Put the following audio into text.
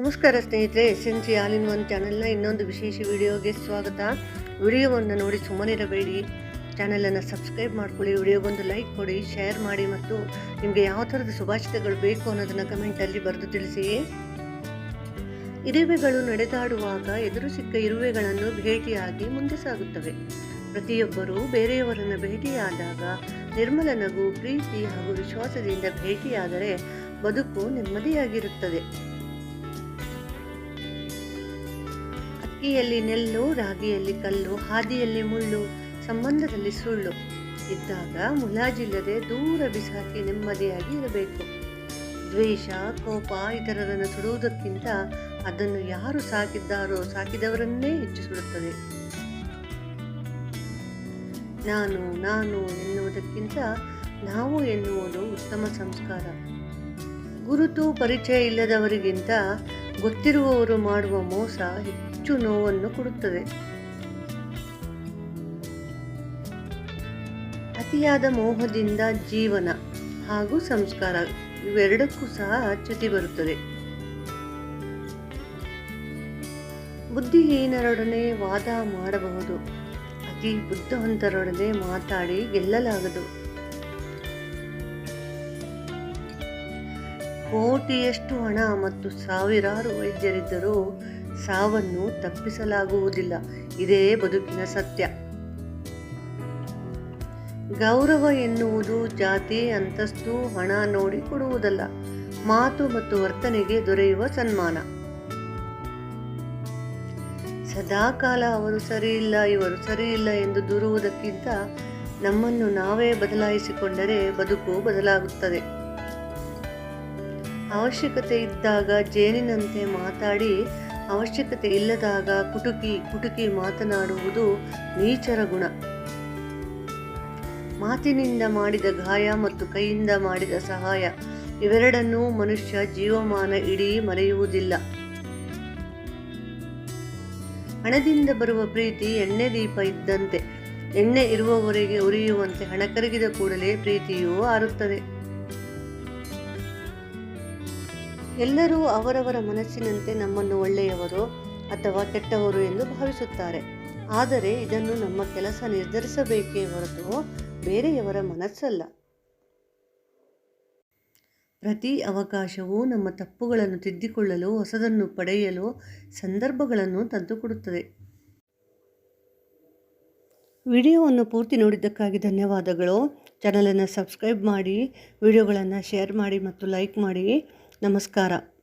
ನಮಸ್ಕಾರ ಸ್ನೇಹಿತರೆ S N C all in one ಚಾನೆಲ್ನ ಇನ್ನೊಂದು ವಿಶೇಷ ವಿಡಿಯೋಗೆ ಸ್ವಾಗತ. ವಿಡಿಯೋವನ್ನು ನೋಡಿ ಸುಮ್ಮನಿರಬೇಡಿ ಚಾನಲನ್ನು ಸಬ್ಸ್ಕ್ರೈಬ್ ಮಾಡ್ಕೊಳ್ಳಿ, ವಿಡಿಯೋಗೊಂದು ಲೈಕ್ ಕೊಡಿ, ಶೇರ್ ಮಾಡಿ ಮತ್ತು ನಿಮಗೆ ಯಾವ ಥರದ ಸುಭಾಷಿತಗಳು ಬೇಕು ಅನ್ನೋದನ್ನು ಕಮೆಂಟಲ್ಲಿ ಬರೆದು ತಿಳಿಸಿ ಇರುವೆಗಳು ನಡೆದಾಡುವಾಗ ಎದುರು ಸಿಕ್ಕ ಇರುವೆಗಳನ್ನು ಭೇಟಿಯಾಗಿ ಮುಂದೆ ಸಾಗುತ್ತವೆ. ಪ್ರತಿಯೊಬ್ಬರೂ ಬೇರೆಯವರನ್ನು ಭೇಟಿಯಾದಾಗ ನಿರ್ಮಲ ನಗು ಪ್ರೀತಿ ಹಾಗೂ ವಿಶ್ವಾಸದಿಂದ ಭೇಟಿಯಾದರೆ ಬದುಕು ನೆಮ್ಮದಿಯಾಗಿರುತ್ತದೆ. ಅಕ್ಕಿಯಲ್ಲಿ ನೆಲ್ಲು, ರಾಗಿಯಲ್ಲಿ ಕಲ್ಲು, ಹಾದಿಯಲ್ಲಿ ಮುಳ್ಳು, ಸಂಬಂಧದಲ್ಲಿ ಸುಳ್ಳು ಇದ್ದಾಗ ಮುಲಾಜಿಲ್ಲದೆ ದೂರ ಬಿಸಾಕಿ ನೆಮ್ಮದಿಯಾಗಿ ಇರಬೇಕು. ದ್ವೇಷ, ಕೋಪ ಇತರರನ್ನು ಸುಡುವುದಕ್ಕಿಂತ ಅದನ್ನು ಯಾರು ಸಾಕಿದ್ದಾರೋ ಸಾಕಿದವರನ್ನೇ ಹೆಚ್ಚು ಸುಡುತ್ತದೆ ನಾನು ನಾನು ಎನ್ನುವುದಕ್ಕಿಂತ ನಾವು ಎನ್ನುವುದು ಉತ್ತಮ ಸಂಸ್ಕಾರ. ಗುರುತು ಪರಿಚಯ ಇಲ್ಲದವರಿಗಿಂತ ಗೊತ್ತಿರುವವರು ಮಾಡುವ ಮೋಸ ಹೆಚ್ಚು ನೋವನ್ನು ಕೊಡುತ್ತದೆ. ಅತಿಯಾದ ಮೋಹದಿಂದ ಜೀವನ ಹಾಗೂ ಸಂಸ್ಕಾರ ಇವೆರಡಕ್ಕೂ ಸಹ ಚ್ಯುತಿ ಬರುತ್ತದೆ. ಬುದ್ಧಿಹೀನರೊಡನೆ ವಾದ ಮಾಡಬಹುದು. ಅತಿ ಬುದ್ಧಿವಂತರೊಡನೆ ಮಾತಾಡಿ ಗೆಲ್ಲಲಾಗದು. ಕೋಟಿಯಷ್ಟು ಹಣ ಮತ್ತು ಸಾವಿರಾರು ವೈದ್ಯರಿದ್ದರೂ ಸಾವನ್ನು ತಪ್ಪಿಸಲಾಗುವುದಿಲ್ಲ. ಇದೇ ಬದುಕಿನ ಸತ್ಯ. ಗೌರವ ಎನ್ನುವುದು ಜಾತಿ, ಅಂತಸ್ತು, ಹಣ ನೋಡಿ ಕೊಡುವುದಲ್ಲ. ಮಾತು ಮತ್ತು ವರ್ತನೆಗೆ ದೊರೆಯುವ ಸನ್ಮಾನ. ಸದಾಕಾಲ ಅವರು ಸರಿಯಿಲ್ಲ, ಇವರು ಸರಿಯಿಲ್ಲ ಎಂದು ದೂರುವುದಕ್ಕಿಂತ ನಮ್ಮನ್ನು ನಾವೇ ಬದಲಾಯಿಸಿಕೊಂಡರೆ ಬದುಕು ಬದಲಾಗುತ್ತದೆ. ಅವಶ್ಯಕತೆ ಇದ್ದಾಗ ಜೇನಿನಂತೆ ಮಾತಾಡಿ, ಅವಶ್ಯಕತೆ ಇಲ್ಲದಾಗ ಕುಟುಕಿ ಕುಟುಕಿ ಮಾತನಾಡುವುದು ನೀಚರ ಗುಣ. ಮಾತಿನಿಂದ ಮಾಡಿದ ಗಾಯ ಮತ್ತು ಕೈಯಿಂದ ಮಾಡಿದ ಸಹಾಯ, ಇವೆರಡನ್ನೂ ಮನುಷ್ಯ ಜೀವಮಾನ ಇಡೀ ಮರೆಯುವುದಿಲ್ಲ. ಹಣದಿಂದ ಬರುವ ಪ್ರೀತಿ ಎಣ್ಣೆ ದೀಪ ಇದ್ದಂತೆ, ಎಣ್ಣೆ ಇರುವವರೆಗೆ ಉರಿಯುವಂತೆ ಹಣ ಕರಗಿದ ಕೂಡಲೇ ಪ್ರೀತಿಯೂ ಆರುತ್ತದೆ. ಎಲ್ಲರೂ ಅವರವರ ಮನಸ್ಸಿನಂತೆ ನಮ್ಮನ್ನು ಒಳ್ಳೆಯವರು ಅಥವಾ ಕೆಟ್ಟವರು ಎಂದು ಭಾವಿಸುತ್ತಾರೆ. ಆದರೆ ಇದನ್ನು ನಮ್ಮ ಕೆಲಸ ನಿರ್ಧರಿಸಬೇಕೇ ಹೊರತು ಬೇರೆಯವರ ಮನಸ್ಸಲ್ಲ. ಪ್ರತಿ ಅವಕಾಶವು ನಮ್ಮ ತಪ್ಪುಗಳನ್ನು ತಿದ್ದಿಕೊಳ್ಳಲು, ಹೊಸದನ್ನು ಪಡೆಯಲು ಸಂದರ್ಭಗಳನ್ನು ತಂದುಕೊಡುತ್ತದೆ. ವಿಡಿಯೋವನ್ನು ಪೂರ್ತಿ ನೋಡಿದ್ದಕ್ಕಾಗಿ ಧನ್ಯವಾದಗಳು. ಚಾನಲನ್ನು ಸಬ್ಸ್ಕ್ರೈಬ್ ಮಾಡಿ, ವಿಡಿಯೋಗಳನ್ನು ಶೇರ್ ಮಾಡಿ ಮತ್ತು ಲೈಕ್ ಮಾಡಿ. ನಮಸ್ಕಾರ.